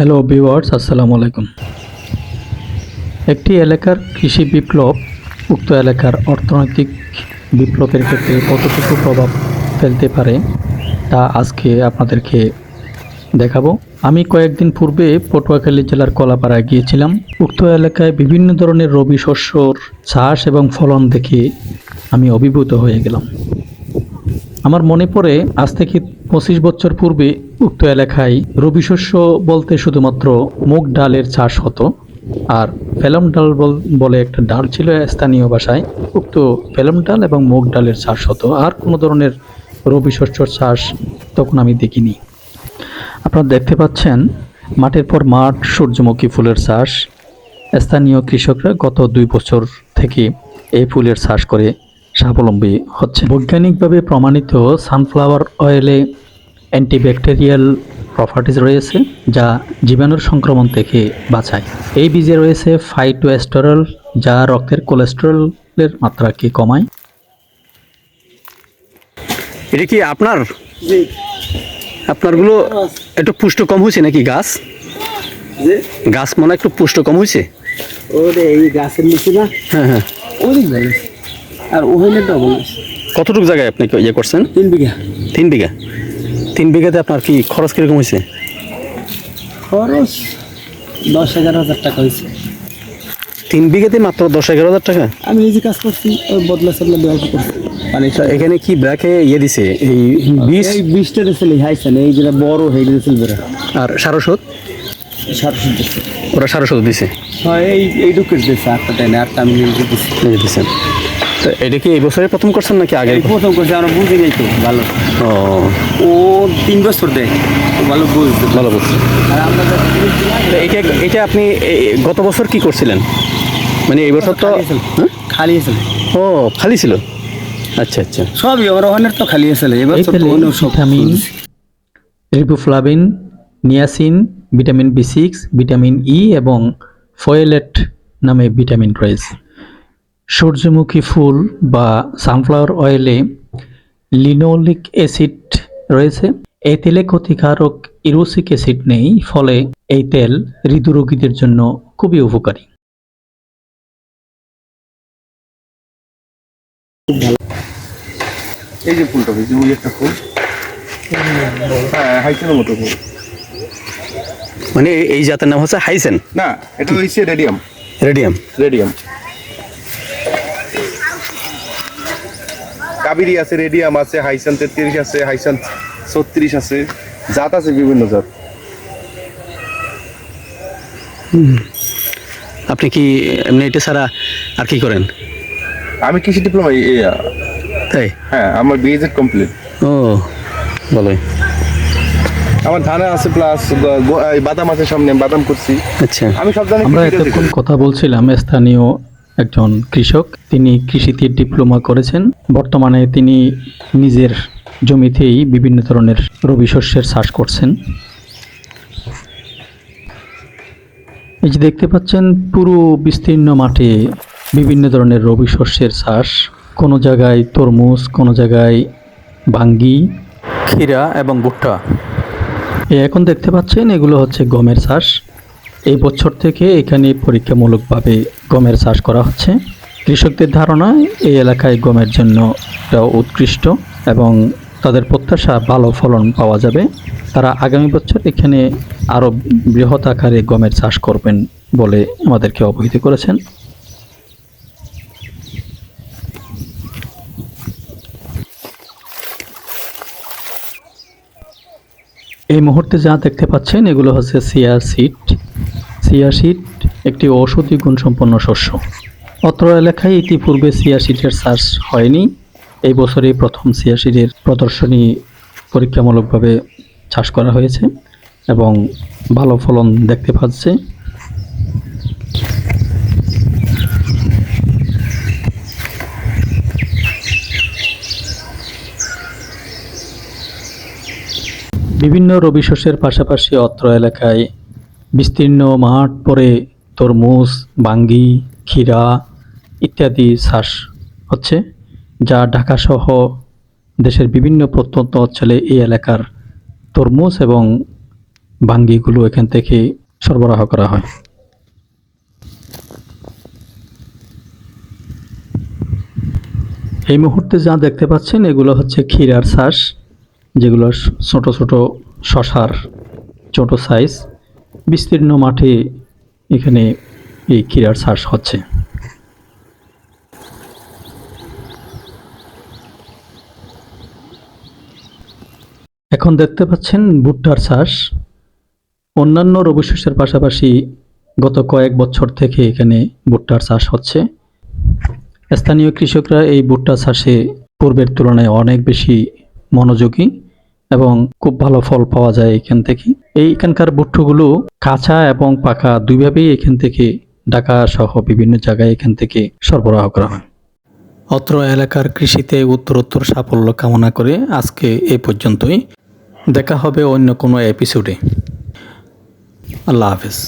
Hello viewers আসসালামু আলাইকুম। একটি এলাকার কৃষি বিপ্লব, উক্ত এলাকার অর্থনৈতিক বিপ্লবের ক্ষেত্রে কতটুকু প্রভাব ফেলতে পারে, তা আজকে আপনাদেরকে দেখাবো। আমি কয়েকদিন পূর্বে পটুয়াখালী জেলার কলাপাড়ায় গিয়েছিলাম। উক্ত এলাকায় বিভিন্ন ধরনের রবি শস্যর চাষ এবং ফলন দেখে আমি অভিভূত হয়ে গেলাম। আমার মনে পড়ে, আজ থেকে পঁচিশ বছর পূর্বে উক্ত এলাকায় রবি শস্য বলতে শুধুমাত্র মুগ ডালের চাষ হতো, আর ফেলম ডাল বল- একটা ডাল ছিল স্থানীয় ভাষায়, উক্ত ফেলম ডাল এবং মুগ ডালের চাষ হতো। আর কোনো ধরনের রবি শস্যর চাষ তখন আমি দেখিনি। আপনারা দেখতে পাচ্ছেন, মাঠের পর মাঠ সূর্যমুখী ফুলের চাষ। স্থানীয় কৃষকরা গত দুই বছর থেকে এই ফুলের চাষ করে স্বাবলম্বী হচ্ছে বৈজ্ঞানিকভাবে প্রমাণিত সানফ্লাওয়ার অয়েলে অ্যান্টিব্যাকটেরিয়াল প্রপার্টিজ রয়েছে যা জীবাণুর সংক্রমণ থেকে বাঁচায়। এই বীজে রয়েছে ফাইটোএস্টেরল যা রক্তের কোলেস্টেরলের মাত্রাকে কমায়। এটা কি আপনার? আপনারগুলো একটু পুষ্ট কম হয়েছে নাকি গাছ? গাছ মনে হয় একটু পুষ্ট কম হয়েছে? ওরে এই গাছের নিচে না? হ্যাঁ হ্যাঁ। অনেক জায়গা আর ওখানে ডবল কতটুকু জায়গায় আপনি ইয়ে করছেন? তিন বিঘা। তিন বিঘা? তিন বিঘাতে আপনার কি খরচ কীরকম হয়েছে? খরচ দশ এগারো হাজার টাকা হয়েছে। তিন বিঘাতে মাত্র দশ এগারো হাজার টাকা? আমি এই যে কাজ করছি ওই বদলা সাদলা দেওয়ার করছি মানে এখানে কি ব্র্যাকে ইয়ে দিছে? এই বীজ? এই বীজটা দিয়েছিল হাইছেন এই যেটা বড় হয়ে দিয়েছিল বেড়া আর সাতশো দিচ্ছে ওরা সারস্বত দিছে? হ্যাঁ এই এইটুকু দিচ্ছে আটটা টাইনে আটটা আমি দিচ্ছি দিছেন। তো এটা কি এই বছরে প্রথম করছেন নাকি আগে প্রথম করছে আমরা বুঝে নেই তো ভালো। ও। ও তিন বছর দেয় ও ভালো বুঝতে ভালো বলছি আর আমরা যা দিয়েছিলাম, তো এটা এটা আপনি গত বছর কি করছিলেন? মানে এই বছর তো খালি আছে। হ্যাঁ? ও খালি ছিল? আচ্ছা আচ্ছা। সবই ওখানের তো খালি আছে এবার vitamin riboflavin niacin vitamin B six vitamin E এবং ফয়েলেট নামে ভিটামিন রয়েছে। সূর্যমুখী ফুল বা সানফ্লাওয়ার অয়েলে লিনোলিক অ্যাসিড রয়েছে। এই তেলে ক্ষতিকারক ইরোসিক অ্যাসিড নেই ফলে এই তেল হৃদরোগীদের জন্য খুবই উপকারী। এই যে ফুলটা হয়েছে ওই একটা ফুল? হ্যাঁ হাইসেনের মতো ফুল। মানে এই- এই জাতের নাম হচ্ছে হাইসেন? না এটা হয়েছে রেডিয়াম রেডিয়াম রেডিয়াম কাবেরি আছে রেডিয়াম আছে হাইসান তেত্রিশ আছে হাইসান ছত্রিশ আছে জাত আছে বিভিন্ন জাত। আপনি কি এমনি এটা ছাড়া আর কি করেন? আমি কৃষি ডিপ্লোমা তাই? হ্যাঁ আমার বিএজেড কমপ্লিট ও ভালোই। আমার ধান আছে প্লাস বাদাম আছে সামনে বাদাম করছি আচ্ছা। আমি সব জানি আমরা এতক্ষণ কথা বলছিলাম স্থানীয় একজন কৃষক। তিনি কৃষিতে ডিপ্লোমা করেছেন। বর্তমানে তিনি নিজের জমিতেই বিভিন্ন ধরনের রবি শস্যের চাষ করছেন। এই যে দেখতে পাচ্ছেন, পুরো বিস্তীর্ণ মাঠে বিভিন্ন ধরনের রবি শস্যের চাষ। কোনো জায়গায় তরমুজ, কোনো জায়গায় ভাঙ্গি, ক্ষীরা এবং ভুট্টা। এখন দেখতে পাচ্ছেন, এগুলো হচ্ছে গমের চাষ। এই বছর থেকে এখানে পরীক্ষামূলকভাবে গমের চাষ করা হচ্ছে। কৃষকদের ধারণা, এই এলাকায় গমের জন্য উৎকৃষ্ট এবং তাদের প্রত্যাশা ভালো ফলন পাওয়া যাবে। তারা আগামী বছর এখানে আরও বৃহৎ আকারে গমের চাষ করবেন বলে আমাদেরকে অবহিত করেছেন। এই মুহূর্তে যা দেখতে পাচ্ছেন, এগুলো হচ্ছে সিয়া সিড সিয়া সিড একটি ঔষধি গুণসম্পন্ন শস্য। অত্র এলাকায় ইতিপূর্বে সিয়াশিটের চাষ হয়নি। এই বছরই প্রথম সিয়াশিটের প্রদর্শনী পরীক্ষামূলকভাবে চাষ করা হয়েছে এবং ভালো ফলন দেখতে পাচ্ছে। বিভিন্ন রবি শস্যের পাশাপাশি অত্র এলাকায় বিস্তীর্ণ মাঠ পরে তরমুজ, বাঙ্গি, ক্ষীরা ইত্যাদি চাষ হচ্ছে, যা ঢাকাসহ দেশের বিভিন্ন প্রত্যন্ত অঞ্চলে এই এলাকার তরমুজ এবং ভাঙ্গিগুলো এখান থেকে সরবরাহ করা হয়। এই মুহূর্তে যা দেখতে পাচ্ছেন, এগুলো হচ্ছে ক্ষীরার শ্বাস যেগুলো ছোট ছোট শশার ছোট সাইজ বিস্তীর্ণ মাঠে এখানে এই ক্ষীরার শ্বাস হচ্ছে। এখন দেখতে পাচ্ছেন ভুট্টার চাষ অন্যান্য রবি শস্যের পাশাপাশি গত কয়েক বছর থেকে এখানে ভুট্টার চাষ হচ্ছে। স্থানীয় কৃষকরা এই ভুট্টা চাষে পূর্বের তুলনায় অনেক বেশি মনোযোগী। এবং খুব ভালো ফল পাওয়া যায় এখান থেকে। এই এখানকার ভুট্টোগুলো কাঁচা এবং পাকা, দুইভাবেই এখান থেকে ঢাকা সহ বিভিন্ন জায়গায় এখান থেকে সরবরাহ করা হয়। অত্র এলাকার কৃষিতে উত্তরোত্তর সাফল্য কামনা করে আজকে এ পর্যন্তই। দেখা হবে অন্য কোনো এপিসোডে আল্লাহ হাফেজ।